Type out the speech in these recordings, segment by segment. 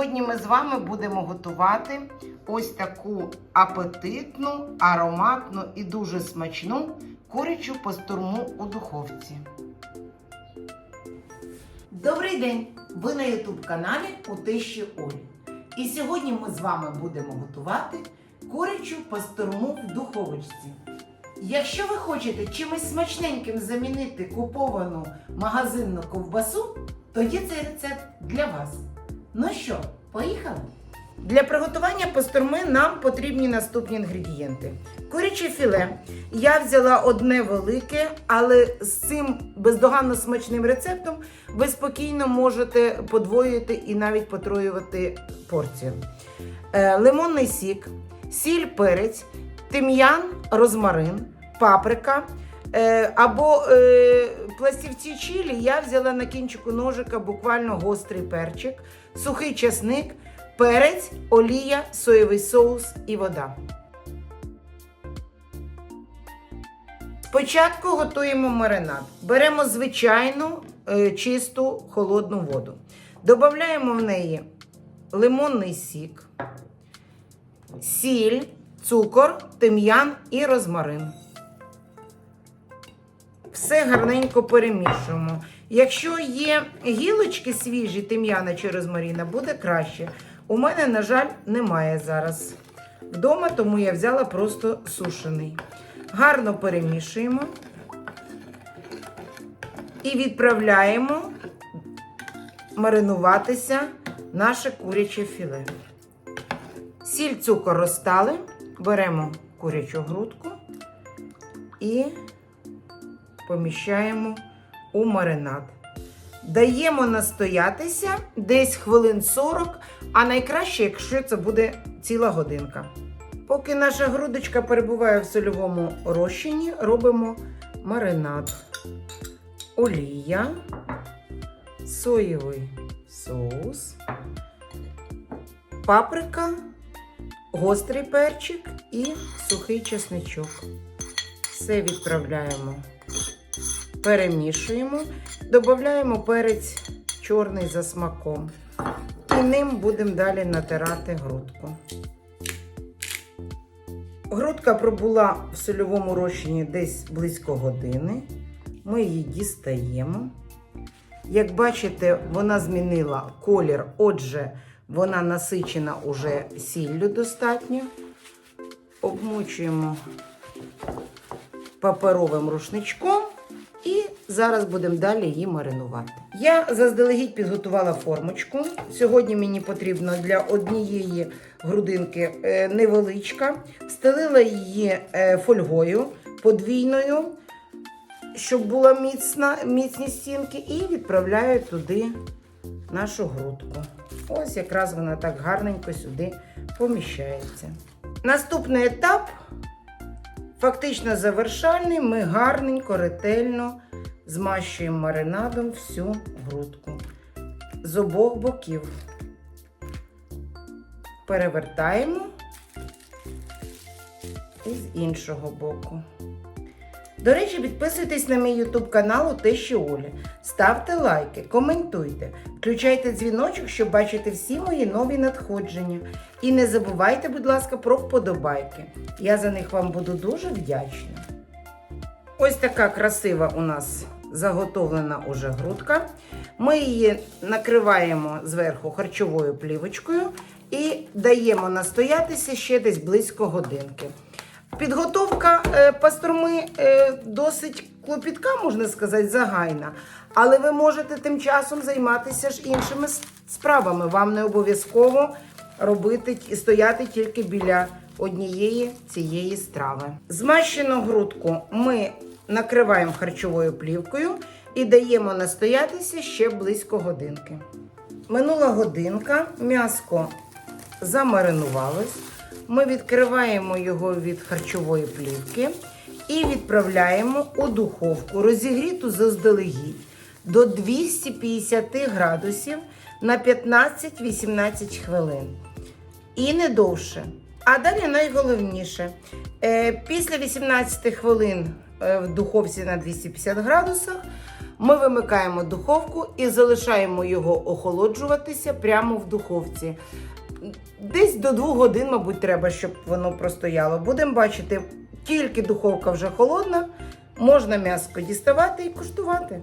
Сьогодні ми з вами будемо готувати ось таку апетитну, ароматну і дуже смачну курячу пастурму у духовці. Добрий день! Ви на YouTube каналі у Тещі Олі. І сьогодні ми з вами будемо готувати курячу пастурму в духовочці. Якщо ви хочете чимось смачненьким замінити куповану магазинну ковбасу, тоді цей рецепт для вас. Ну що, поїхали? Для приготування пастурми нам потрібні наступні інгредієнти. Куряче філе. Я взяла одне велике, але з цим бездоганно смачним рецептом ви спокійно можете подвоювати і навіть потроювати порцію. Е, лимонний сік, сіль, перець, тим'ян, розмарин, паприка. Е, або е, пластівці чилі я взяла на кінчику ножика буквально гострий перчик, сухий часник, перець, олія, соєвий соус і вода. Спочатку готуємо маринад. Беремо звичайну е, чисту холодну воду. Додаємо в неї лимонний сік, сіль, цукор, тим'ян і розмарин. Все гарненько перемішуємо. Якщо є гілочки свіжі, тим'яна чи розмаріна, буде краще. У мене, на жаль, немає зараз вдома, тому я взяла просто сушений. Гарно перемішуємо і відправляємо маринуватися наше куряче філе. Сіль, цукор розтали, беремо курячу грудку і поміщаємо у маринад. Даємо настоятися десь хвилин 40, а найкраще, якщо це буде ціла годинка. Поки наша грудочка перебуває в сольовому розчині, робимо маринад. Олія, соєвий соус, паприка, гострий перчик і сухий чесничок. Все відправляємо перемішуємо, додаємо перець чорний за смаком. І ним будемо далі натирати грудку. Грудка пробула в сольовому розчині десь близько години. Ми її дістаємо. Як бачите, вона змінила колір, отже, вона насичена уже сіллю достатньо. Обмочуємо паперовим рушничком. І зараз будемо далі її маринувати. Я заздалегідь підготувала формочку. Сьогодні мені потрібно для однієї грудинки е, невеличка. Встелила її е, фольгою подвійною, щоб була міцна, міцні стінки, і відправляю туди нашу грудку. Ось якраз вона так гарненько сюди поміщається. Наступний етап Фактично завершальний, ми гарненько, ретельно змащуємо маринадом всю грудку з обох боків. Перевертаємо і з іншого боку. До речі, підписуйтесь на мій YouTube канал Тещі Олі. Ставте лайки, коментуйте, включайте дзвіночок, щоб бачити всі мої нові надходження. І не забувайте, будь ласка, про вподобайки. Я за них вам буду дуже вдячна. Ось така красива у нас заготовлена уже грудка. Ми її накриваємо зверху харчовою плівочкою і даємо настоятися ще десь близько годинки. Підготовка е, пастурми е, досить клопітка, можна сказати, загайна. Але ви можете тим часом займатися ж іншими справами. Вам не обов'язково робити стояти тільки біля однієї цієї страви. Змащену грудку ми накриваємо харчовою плівкою і даємо настоятися ще близько годинки. Минула годинка, м'яско замаринувалось. Ми відкриваємо його від харчової плівки і відправляємо у духовку, розігріту заздалегідь до 250 градусів на 15-18 хвилин. І не довше. А далі найголовніше. Е, Після 18 хвилин е, в духовці на 250 градусах Ми вимикаємо духовку і залишаємо його охолоджуватися прямо в духовці. Десь до 2 годин, мабуть, треба, щоб воно простояло. Будемо бачити, тільки духовка вже холодна, можна м'яско діставати і куштувати.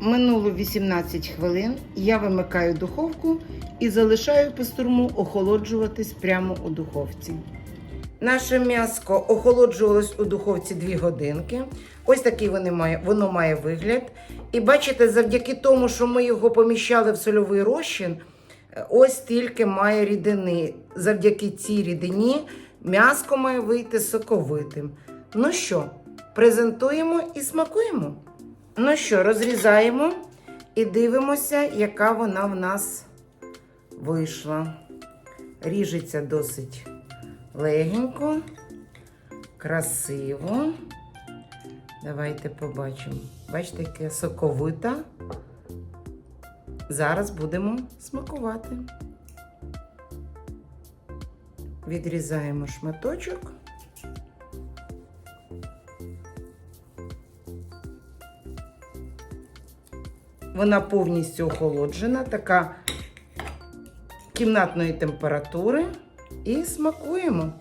Минуло 18 хвилин. Я вимикаю духовку і залишаю пастурму охолоджуватись прямо у духовці. Наше м'яско охолоджувалось у духовці 2 годинки. Ось такий воно має, воно має вигляд. І бачите, завдяки тому, що ми його поміщали в сольовий розчин, ось тільки має рідини. Завдяки цій рідині м'яско має вийти соковитим. Ну що, презентуємо і смакуємо. Ну що, розрізаємо і дивимося, яка вона в нас вийшла. Ріжеться досить легенько, красиво. Давайте побачимо. Бачите, яке соковита. Зараз будемо смакувати. Відрізаємо шматочок. Вона повністю охолоджена, така кімнатної температури. І смакуємо.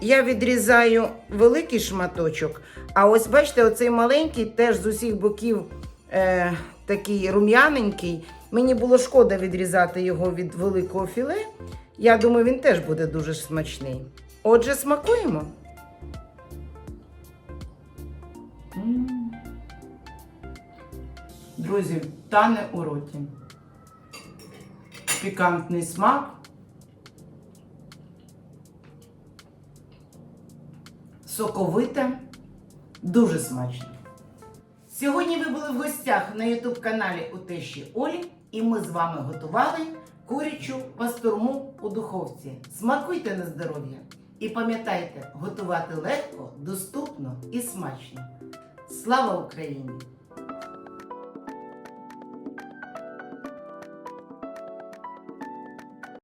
Я відрізаю великий шматочок, а ось бачите, оцей маленький теж з усіх боків е, такий рум'яненький. Мені було шкода відрізати його від великого філе. Я думаю, він теж буде дуже смачний. Отже, смакуємо. Друзі, тане у роті. Пікантний смак. Соковите, дуже смачно. Сьогодні ви були в гостях на ютуб каналі у Тещі Олі, і ми з вами готували курячу пастурму у духовці. Смакуйте на здоров'я! І пам'ятайте, готувати легко, доступно і смачно. Слава Україні!